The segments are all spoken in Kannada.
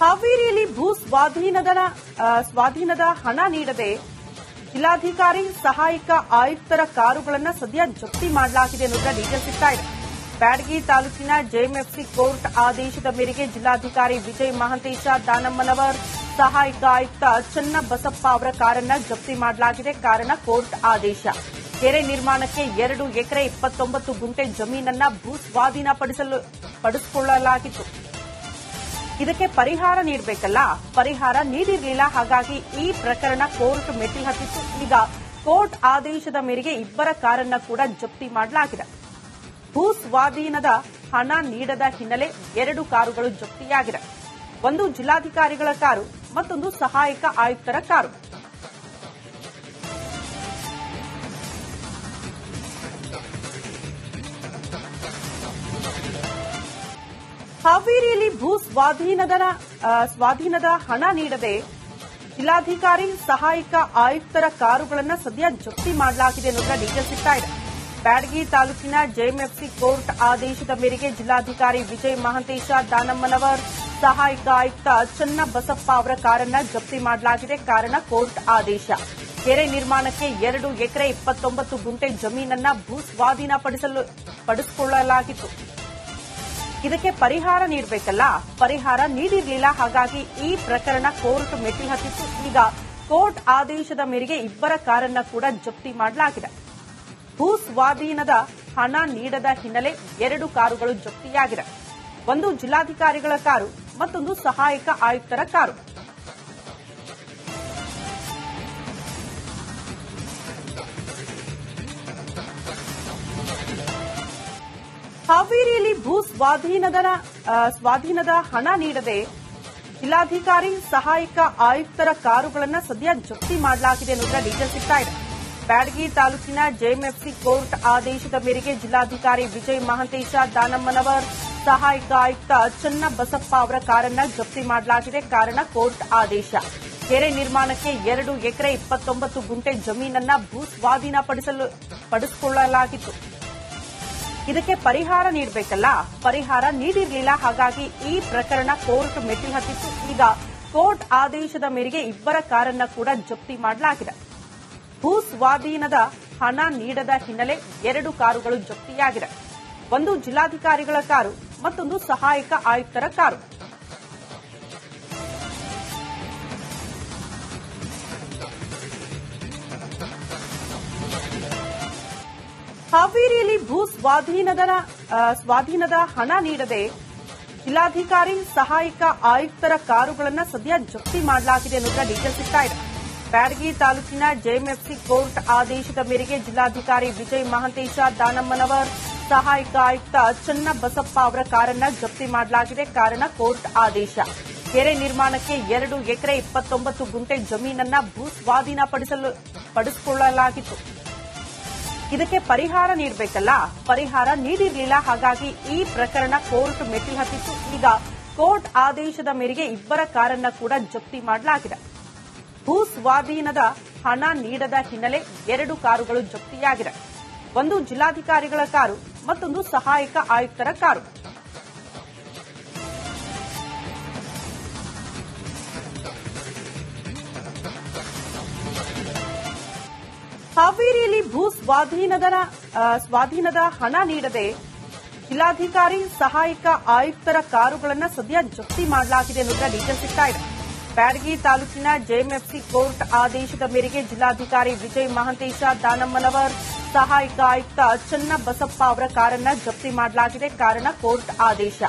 ಹಾವೇರಿಯಲ್ಲಿ ಭೂ ಸ್ವಾಧೀನದ ಸ್ವಾಧೀನದ ಹಣ ನೀಡದೆ ಜಿಲ್ಲಾಧಿಕಾರಿ, ಸಹಾಯಕ ಆಯುಕ್ತರ ಕಾರುಗಳನ್ನು ಸದ್ಯ ಜಪ್ತಿ ಮಾಡಲಾಗಿದೆ ಅನ್ನೋದನ್ನ ಡೀಟೇಲ್ ಸಿಗ್ತಾ ಇದೆ. ಬ್ಯಾಡಗಿ ತಾಲೂಕಿನ ಜೆಎಂಎಫ್ಸಿ ಕೋರ್ಟ್ ಆದೇಶದ ಮೇರೆಗೆ ಜಿಲ್ಲಾಧಿಕಾರಿ ವಿಜಯ್ ಮಹಾಂತೇಶ, ದಾನಮ್ಮನವರ್, ಸಹಾಯಕ ಆಯುಕ್ತ ಚನ್ನಬಸಪ್ಪ ಅವರ ಕಾರನ್ನು ಜಪ್ತಿ ಮಾಡಲಾಗಿದೆ. ಕಾರಣ ಕೋರ್ಟ್ ಆದೇಶ. ಕೆರೆ ನಿರ್ಮಾಣಕ್ಕೆ ಎರಡು ಎಕರೆ ಇಪ್ಪತ್ತೊಂಬತ್ತು ಗುಂಟೆ ಜಮೀನನ್ನ ಭೂ ಸ್ವಾಧೀನಪಡಿಸಲು, ಪಡಿಸಿಕೊಳ್ಳಲಾಗಿತ್ತು. ಇದಕ್ಕೆ ಪರಿಹಾರ ನೀಡಬೇಕಲ್ಲ? ಪರಿಹಾರ ನೀಡಿರಲಿಲ್ಲ. ಹಾಗಾಗಿ ಈ ಪ್ರಕರಣ ಕೋರ್ಟ್ ಮೆಟ್ಟಿ ಹತ್ತಿತ್ತು. ಈಗ ಕೋರ್ಟ್ ಆದೇಶದ ಮೇರೆಗೆ ಇಬ್ಬರ ಕಾರನ್ನ ಕೂಡ ಜಪ್ತಿ ಮಾಡಲಾಗಿದೆ. ಭೂ ಸ್ವಾಧೀನದ ಹಣ ನೀಡದ ಹಿನ್ನೆಲೆ ಎರಡು ಕಾರುಗಳು ಜಪ್ತಿಯಾಗಿದೆ. ಒಂದು ಜಿಲ್ಲಾಧಿಕಾರಿಗಳ ಕಾರು, ಮತ್ತೊಂದು ಸಹಾಯಕ ಆಯುಕ್ತರ ಕಾರು. ಹಾವೇರಿಯಲ್ಲಿ ಭೂ ಸ್ವಾಧೀನದ ಸ್ವಾಧೀನದ ಹಣ ನೀಡದೆ ಜಿಲ್ಲಾಧಿಕಾರಿ, ಸಹಾಯಕ ಆಯುಕ್ತರ ಕಾರುಗಳನ್ನು ಸದ್ಯ ಜಪ್ತಿ ಮಾಡಲಾಗಿದೆ ಅನ್ನೋದ್ರ ಡೀಟೇಲ್ ಸಿಗ್ತಾ ಇದೆ. ಬ್ಯಾಡಗಿ ತಾಲೂಕಿನ ಜೆಎಂಎಫ್ಸಿ ಕೋರ್ಟ್ ಆದೇಶದ ಮೇರೆಗೆ ಜಿಲ್ಲಾಧಿಕಾರಿ ವಿಜಯ್ ಮಹಾಂತೇಶ, ದಾನಮ್ಮನವರ್, ಸಹಾಯಕ ಆಯುಕ್ತ ಚನ್ನ ಬಸಪ್ಪ ಅವರ ಕಾರನ್ನ ಜಪ್ತಿ ಮಾಡಲಾಗಿದೆ. ಕಾರಣ ಕೋರ್ಟ್ ಆದೇಶ. ಕೆರೆ ನಿರ್ಮಾಣಕ್ಕೆ ಎರಡು ಎಕರೆ ಇಪ್ಪತ್ತೊಂಬತ್ತು ಗುಂಟೆ ಜಮೀನನ್ನ ಭೂ ಸ್ವಾಧೀನಪಡಿಸಲು, ಪಡಿಸಿಕೊಳ್ಳಲಾಗಿತ್ತು. ಇದಕ್ಕೆ ಪರಿಹಾರ ನೀಡಬೇಕಲ್ಲ? ಪರಿಹಾರ ನೀಡಿರಲಿಲ್ಲ. ಹಾಗಾಗಿ ಈ ಪ್ರಕರಣ ಕೋರ್ಟ್ ಮೆಟ್ಟಿಲು ಹತ್ತಿತ್ತು. ಈಗ ಕೋರ್ಟ್ ಆದೇಶದ ಮೇರೆಗೆ ಇಬ್ಬರ ಕಾರನ್ನ ಕೂಡ ಜಪ್ತಿ ಮಾಡಲಾಗಿದೆ. ಭೂ ಸ್ವಾಧೀನದ ಹಣ ನೀಡದ ಹಿನ್ನೆಲೆ ಎರಡು ಕಾರುಗಳು ಜಪ್ತಿಯಾಗಿದೆ. ಒಂದು ಜಿಲ್ಲಾಧಿಕಾರಿಗಳ ಕಾರು, ಮತ್ತೊಂದು ಸಹಾಯಕ ಆಯುಕ್ತರ ಕಾರು. ಹಾವೇರಿಯಲ್ಲಿ ಭೂ ಸ್ವಾಧೀನದ ಸ್ವಾಧೀನದ ಹಣ ನೀಡದೆ ಜಿಲ್ಲಾಧಿಕಾರಿ, ಸಹಾಯಕ ಆಯುಕ್ತರ ಕಾರುಗಳನ್ನು ಸದ್ಯ ಜಪ್ತಿ ಮಾಡಲಾಗಿದೆ ಎನ್ನುವ ಡೀಟೇಲ್ ಸಿಗ್ತಾ ಇದೆ. ಬ್ಯಾಡಗಿ ತಾಲೂಕಿನ ಜೆಎಂಎಫ್ಸಿ ಕೋರ್ಟ್ ಆದೇಶದ ಮೇರೆಗೆ ಜಿಲ್ಲಾಧಿಕಾರಿ ವಿಜಯ್ ಮಹಂತೇಶ, ದಾನಮ್ಮನವರ್, ಸಹಾಯಕ ಆಯುಕ್ತ ಚನ್ನಬಸಪ್ಪ ಅವರ ಕಾರನ್ನು ಜಪ್ತಿ ಮಾಡಲಾಗಿದೆ. ಕಾರಣ ಕೋರ್ಟ್ ಆದೇಶ. ಕೆರೆ ನಿರ್ಮಾಣಕ್ಕೆ ಎರಡು ಎಕರೆ ಇಪ್ಪತ್ತೊಂಬತ್ತು ಗುಂಟೆ ಜಮೀನನ್ನ ಭೂ ಸ್ವಾಧೀನಪಡಿಸಲು, ಪಡಿಸಿಕೊಳ್ಳಲಾಗಿತ್ತು. ಇದಕ್ಕೆ ಪರಿಹಾರ ನೀಡಬೇಕಲ್ಲ? ಪರಿಹಾರ ನೀಡಿರಲಿಲ್ಲ. ಹಾಗಾಗಿ ಈ ಪ್ರಕರಣ ಕೋರ್ಟ್ ಮೆಟ್ಟಿಲು ಹತ್ತಿತ್ತು. ಈಗ ಕೋರ್ಟ್ ಆದೇಶದ ಮೇರೆಗೆ ಇಬ್ಬರ ಕಾರನ್ನ ಕೂಡ ಜಪ್ತಿ ಮಾಡಲಾಗಿದೆ. ಭೂ ಸ್ವಾಧೀನದ ಹಣ ನೀಡದ ಹಿನ್ನೆಲೆ ಎರಡು ಕಾರುಗಳು ಜಪ್ತಿಯಾಗಿದೆ ಒಂದು ಜಿಲ್ಲಾಧಿಕಾರಿಗಳ ಕಾರು, ಮತ್ತೊಂದು ಸಹಾಯಕ ಆಯುಕ್ತರ ಕಾರು. ಹಾವೇರಿಯಲ್ಲಿ ಭೂ ಸ್ವಾಧೀನದ ಸ್ವಾಧೀನದ ಹಣ ನೀಡದೆ ಜಿಲ್ಲಾಧಿಕಾರಿ, ಸಹಾಯಕ ಆಯುಕ್ತರ ಕಾರುಗಳನ್ನು ಸದ್ಯ ಜಪ್ತಿ ಮಾಡಲಾಗಿದೆ ಅನ್ನೋದ್ರ ಡೀಟೇಲ್ ಸಿಗ್ತಾ ಇದೆ. ಬ್ಯಾಡಗಿ ತಾಲೂಕಿನ ಜೆಎಂಎಫ್ಸಿ ಕೋರ್ಟ್ ಆದೇಶದ ಮೇರೆಗೆ ಜಿಲ್ಲಾಧಿಕಾರಿ ವಿಜಯ್ ಮಹಾಂತೇಶ, ದಾನಮ್ಮನವರ್, ಸಹಾಯಕ ಆಯುಕ್ತ ಚನ್ನಬಸಪ್ಪ ಅವರ ಕಾರನ್ನ ಜಪ್ತಿ ಮಾಡಲಾಗಿದೆ. ಕಾರಣ ಕೋರ್ಟ್ ಆದೇಶ. ಕೆರೆ ನಿರ್ಮಾಣಕ್ಕೆ ಎರಡು ಎಕರೆ ಇಪ್ಪತ್ತೊಂಬತ್ತು ಗುಂಟೆ ಜಮೀನನ್ನ ಭೂ ಸ್ವಾಧೀನಪಡಿಸಲು, ಪಡಿಸಿಕೊಳ್ಳಲಾಗಿತ್ತು. ಇದಕ್ಕೆ ಪರಿಹಾರ ನೀಡಬೇಕಲ್ಲ? ಪರಿಹಾರ ನೀಡಿರಲಿಲ್ಲ. ಹಾಗಾಗಿ ಈ ಪ್ರಕರಣ ಕೋರ್ಟ್ ಮೆಟ್ಟಿಲು ಹತ್ತಿತ್ತು. ಈಗ ಕೋರ್ಟ್ ಆದೇಶದ ಮೇರೆಗೆ ಇಬ್ಬರ ಕಾರನ್ನ ಕೂಡ ಜಪ್ತಿ ಮಾಡಲಾಗಿದೆ. ಭೂ ಸ್ವಾಧೀನದ ಹಣ ನೀಡದ ಹಿನ್ನೆಲೆ ಎರಡು ಕಾರುಗಳು ಜಪ್ತಿಯಾಗಿದೆ ಒಂದು ಜಿಲ್ಲಾಧಿಕಾರಿಗಳ ಕಾರು, ಮತ್ತೊಂದು ಸಹಾಯಕ ಆಯುಕ್ತರ ಕಾರು. ಸ್ವಾಧೀನದ ಸ್ವಾಧೀನದ ಹಣ ನೀಡದೆ ಜಿಲ್ಲಾಧಿಕಾರಿ, ಸಹಾಯಕ ಆಯುಕ್ತರ ಕಾರುಗಳನ್ನು ಸದ್ಯ ಜಪ್ತಿ ಮಾಡಲಾಗಿದೆ ಎಂದು ಡೀಟೇಲ್ ಸಿಗ್ತಾ ಬ್ಯಾಡಗಿ ತಾಲೂಕಿನ ಜೆಎಂಎಫ್ಸಿ ಕೋರ್ಟ್ ಆದೇಶದ ಮೇರೆಗೆ ಜಿಲ್ಲಾಧಿಕಾರಿ ವಿಜಯ್ ಮಹಾಂತೇಶ, ದಾನಮ್ಮನವರ್, ಸಹಾಯಕ ಆಯುಕ್ತ ಚನ್ನ ಬಸಪ್ಪ ಅವರ ಕಾರನ್ನ ಜಪ್ತಿ ಮಾಡಲಾಗಿದೆ. ಕಾರಣ ಕೋರ್ಟ್ ಆದೇಶ.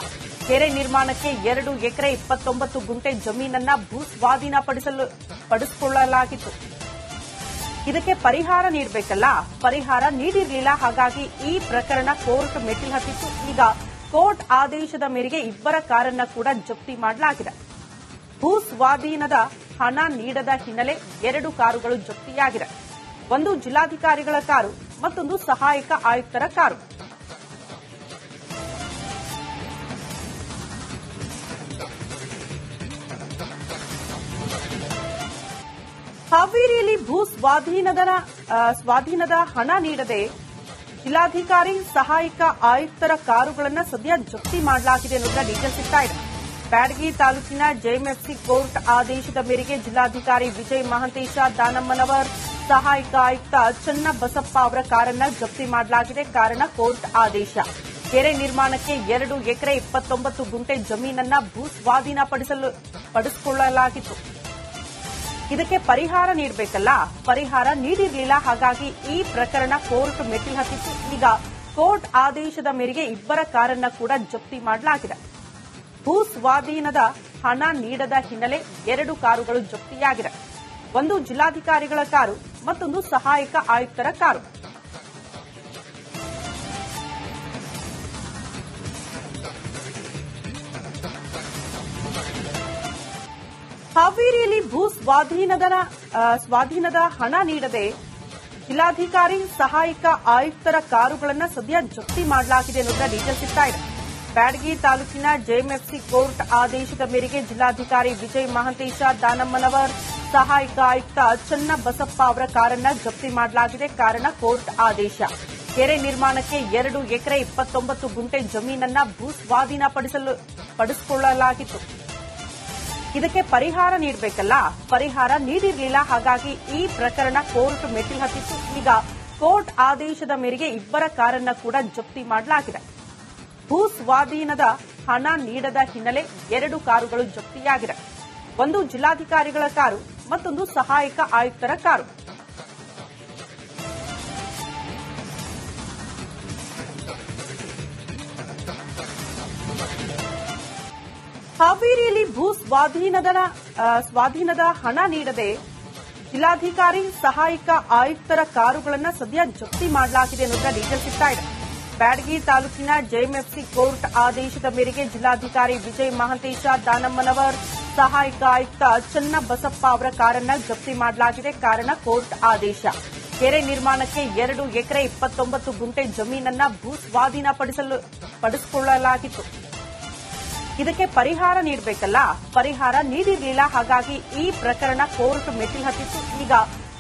ಕೆರೆ ನಿರ್ಮಾಣಕ್ಕೆ ಎರಡು ಎಕರೆ ಇಪ್ಪತ್ತೊಂಬತ್ತು ಗುಂಟೆ ಜಮೀನನ್ನ ಭೂ ಸ್ವಾಧೀನಪಡಿಸಲು ಪಡಿಸಿಕೊಳ್ಳಲಾಗಿತ್ತು. ಇದಕ್ಕೆ ಪರಿಹಾರ ನೀಡಬೇಕಲ್ಲ? ಪರಿಹಾರ ನೀಡಿರಲಿಲ್ಲ. ಹಾಗಾಗಿ ಈ ಪ್ರಕರಣ ಕೋರ್ಟ್ ಮೆಟ್ಟಿಲು ಹತ್ತಿತ್ತು. ಈಗ ಕೋರ್ಟ್ ಆದೇಶದ ಮೇರೆಗೆ ಇಬ್ಬರ ಕಾರನ್ನ ಕೂಡ ಜಪ್ತಿ ಮಾಡಲಾಗಿದೆ. ಭೂ ಸ್ವಾಧೀನದ ಹಣ ನೀಡದ ಹಿನ್ನೆಲೆ ಎರಡು ಕಾರುಗಳು ಜಪ್ತಿಯಾಗಿದೆ ಒಂದು ಜಿಲ್ಲಾಧಿಕಾರಿಗಳ ಕಾರು, ಮತ್ತೊಂದು ಸಹಾಯಕ ಆಯುಕ್ತರ ಕಾರು. ಹಾವೇರಿಯಲ್ಲಿ ಭೂ ಸ್ವಾಧೀನದ ಸ್ವಾಧೀನದ ಹಣ ನೀಡದೆ ಜಿಲ್ಲಾಧಿಕಾರಿ, ಸಹಾಯಕ ಆಯುಕ್ತರ ಕಾರುಗಳನ್ನು ಸದ್ಯ ಜಪ್ತಿ ಮಾಡಲಾಗಿದೆ ಅನ್ನೋದನ್ನ ಡೀಟೇಲ್ ಸಿಗ್ತಾ ಇದೆ. ಬ್ಯಾಡಗಿ ತಾಲೂಕಿನ ಜೆಎಂಎಫ್ಸಿ ಕೋರ್ಟ್ ಆದೇಶದ ಮೇರೆಗೆ ಜಿಲ್ಲಾಧಿಕಾರಿ ವಿಜಯ್ ಮಹಂತೇಶ, ದಾನಮ್ಮನವರ್, ಸಹಾಯಕ ಆಯುಕ್ತ ಚನ್ನಬಸಪ್ಪ ಅವರ ಕಾರನ್ನು ಜಪ್ತಿ ಮಾಡಲಾಗಿದೆ. ಕಾರಣ ಕೋರ್ಟ್ ಆದೇಶ. ಕೆರೆ ನಿರ್ಮಾಣಕ್ಕೆ ಎರಡು ಎಕರೆ ಇಪ್ಪತ್ತೊಂಬತ್ತು ಗುಂಟೆ ಜಮೀನನ್ನ ಭೂ ಸ್ವಾಧೀನಪಡಿಸಲು, ಪಡಿಸಿಕೊಳ್ಳಲಾಗಿತ್ತು. ಇದಕ್ಕೆ ಪರಿಹಾರ ನೀಡಬೇಕಲ್ಲ? ಪರಿಹಾರ ನೀಡಿರಲಿಲ್ಲ. ಹಾಗಾಗಿ ಈ ಪ್ರಕರಣ ಕೋರ್ಟ್ ಮೆಟ್ಟಿಲು ಹತ್ತಿತ್ತು. ಈಗ ಕೋರ್ಟ್ ಆದೇಶದ ಮೇರೆಗೆ ಇಬ್ಬರ ಕಾರನ್ನ ಕೂಡ ಜಪ್ತಿ ಮಾಡಲಾಗಿದೆ. ಭೂ ಸ್ವಾಧೀನದ ಹಣ ನೀಡದ ಹಿನ್ನೆಲೆ ಎರಡು ಕಾರುಗಳು ಜಪ್ತಿಯಾಗಿದೆ ಒಂದು ಜಿಲ್ಲಾಧಿಕಾರಿಗಳ ಕಾರು, ಮತ್ತೊಂದು ಸಹಾಯಕ ಆಯುಕ್ತರ ಕಾರು. ಹಾವೇರಿಯಲ್ಲಿ ಭೂ ಸ್ವಾಧೀನದ ಸ್ವಾಧೀನದ ಹಣ ನೀಡದೆ ಜಿಲ್ಲಾಧಿಕಾರಿ, ಸಹಾಯಕ ಆಯುಕ್ತರ ಕಾರುಗಳನ್ನು ಸದ್ಯ ಜಪ್ತಿ ಮಾಡಲಾಗಿದೆ ಅನ್ನೋದರ ಡೀಟೇಲ್ಸ್ ಸಿಗ್ತಾ ಇದೆ. ಬ್ಯಾಡಗಿ ತಾಲೂಕಿನ ಜೆಎಂಎಫ್ಸಿ ಕೋರ್ಟ್ ಆದೇಶದ ಮೇರೆಗೆ ಜಿಲ್ಲಾಧಿಕಾರಿ ವಿಜಯ್ ಮಹಾಂತೇಶ, ದಾನಮ್ಮನವರ್, ಸಹಾಯಕ ಆಯುಕ್ತ ಚನ್ನಬಸಪ್ಪ ಅವರ ಕಾರನ್ನ ಜಪ್ತಿ ಮಾಡಲಾಗಿದೆ. ಕಾರಣ ಕೋರ್ಟ್ ಆದೇಶ. ಕೆರೆ ನಿರ್ಮಾಣಕ್ಕೆ ಎರಡು ಎಕರೆ ಇಪ್ಪತ್ತೊಂಬತ್ತು ಗುಂಟೆ ಜಮೀನನ್ನ ಭೂ ಸ್ವಾಧೀನಪಡಿಸಲು, ಪಡಿಸಿಕೊಳ್ಳಲಾಗಿತ್ತು. ಇದಕ್ಕೆ ಪರಿಹಾರ ನೀಡಬೇಕಲ್ಲ? ಪರಿಹಾರ ನೀಡಿರಲಿಲ್ಲ. ಹಾಗಾಗಿ ಈ ಪ್ರಕರಣ ಕೋರ್ಟ್ ಮೆಟ್ಟಿಲು ಹತ್ತಿತ್ತು. ಈಗ ಕೋರ್ಟ್ ಆದೇಶದ ಮೇರೆಗೆ ಇಬ್ಬರ ಕಾರನ್ನ ಕೂಡ ಜಪ್ತಿ ಮಾಡಲಾಗಿದೆ. ಭೂ ಸ್ವಾಧೀನದ ಹಣ ನೀಡದ ಹಿನ್ನೆಲೆ ಎರಡು ಕಾರುಗಳು ಜಪ್ತಿಯಾಗಿದೆ. ಒಂದು ಜಿಲ್ಲಾಧಿಕಾರಿಗಳ ಕಾರು, ಮತ್ತೊಂದು ಸಹಾಯಕ ಆಯುಕ್ತರ ಕಾರು. ಹಾವೇರಿಯಲ್ಲಿ ಭೂ ಸ್ವಾಧೀನದ ಸ್ವಾಧೀನದ ಹಣ ನೀಡದೆ ಜಿಲ್ಲಾಧಿಕಾರಿ, ಸಹಾಯಕ ಆಯುಕ್ತರ ಕಾರುಗಳನ್ನು ಸದ್ಯ ಜಪ್ತಿ ಮಾಡಲಾಗಿದೆ ಎಂದು ಡೀಟೇಲ್ಸ್ ಸಿಗ್ತಾ ಇದೆ. ಬ್ಯಾಡಗಿ ತಾಲೂಕಿನ ಜೆಎಂಎಫ್ಸಿ ಕೋರ್ಟ್ ಆದೇಶದ ಮೇರೆಗೆ ಜಿಲ್ಲಾಧಿಕಾರಿ ವಿಜಯ್ ಮಹಾಂತೇಶ, ದಾನಮ್ಮನವರ್, ಸಹಾಯಕ ಆಯುಕ್ತ ಚನ್ನಬಸಪ್ಪ ಅವರ ಕಾರನ್ನು ಜಪ್ತಿ ಮಾಡಲಾಗಿದೆ. ಕಾರಣ ಕೋರ್ಟ್ ಆದೇಶ. ಕೆರೆ ನಿರ್ಮಾಣಕ್ಕೆ ಎರಡು ಎಕರೆ ಇಪ್ಪತ್ತೊಂಬತ್ತು ಗುಂಟೆ ಜಮೀನನ್ನ ಭೂ ಸ್ವಾಧೀನಪಡಿಸಲು, ಪಡಿಸಿಕೊಳ್ಳಲಾಗಿತ್ತು. ಇದಕ್ಕೆ ಪರಿಹಾರ ನೀಡಬೇಕಲ್ಲ? ಪರಿಹಾರ ನೀಡಿರಲಿಲ್ಲ. ಹಾಗಾಗಿ ಈ ಪ್ರಕರಣ ಕೋರ್ಟ್ ಮೆಟ್ಟಿಲು ಹತ್ತಿತ್ತು. ಈಗ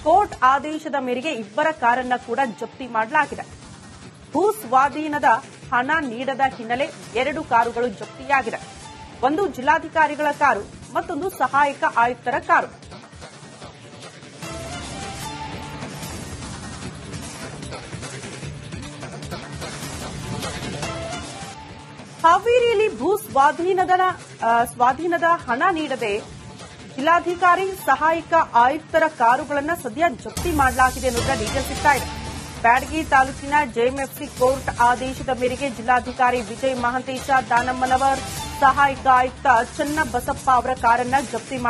ಕೋರ್ಟ್ ಆದೇಶದ ಮೇರೆಗೆ ಇಬ್ಬರ ಕಾರನ್ನ ಕೂಡ ಜಪ್ತಿ ಮಾಡಲಾಗಿದೆ. ಭೂ ಸ್ವಾಧೀನದ ಹಣ ನೀಡದ ಹಿನ್ನೆಲೆ ಎರಡು ಕಾರುಗಳು ಜಪ್ತಿಯಾಗಿದೆ ಒಂದು ಜಿಲ್ಲಾಧಿಕಾರಿಗಳ ಕಾರು, ಮತ್ತೊಂದು ಸಹಾಯಕ ಆಯುಕ್ತರ ಕಾರು. ಹಾವೇರಿಯಲ್ಲಿ ಭೂ ಸ್ವಾಧೀನದ ಸ್ವಾಧೀನದ ಹಣ ನೀಡದೆ ಜಿಲ್ಲಾಧಿಕಾರಿ, ಸಹಾಯಕ ಆಯುಕ್ತರ ಕಾರುಗಳನ್ನು ಸದ್ಯ ಜಪ್ತಿ ಮಾಡಲಾಗಿದೆ ಅನ್ನೋದರ ಡೀಟೇಲ್ಸ್ ಸಿಗ್ತಾ ಇದೆ ಬ್ಯಾಡಗಿ ತಾಲೂಕಿನ ಜೆಎಂಎಫ್ಸಿ ಕೋರ್ಟ್ ಆದೇಶದ ಮೇರೆಗೆ ಜಿಲ್ಲಾಧಿಕಾರಿ ವಿಜಯ್ ಮಹಾಂತೇಶ, ದಾನಮ್ಮನವರ್, ಸಹಾಯಕ ಆಯುಕ್ತ ಚನ್ನಬಸಪ್ಪ ಅವರ ಕಾರನ್ನ ಜಪ್ತಿ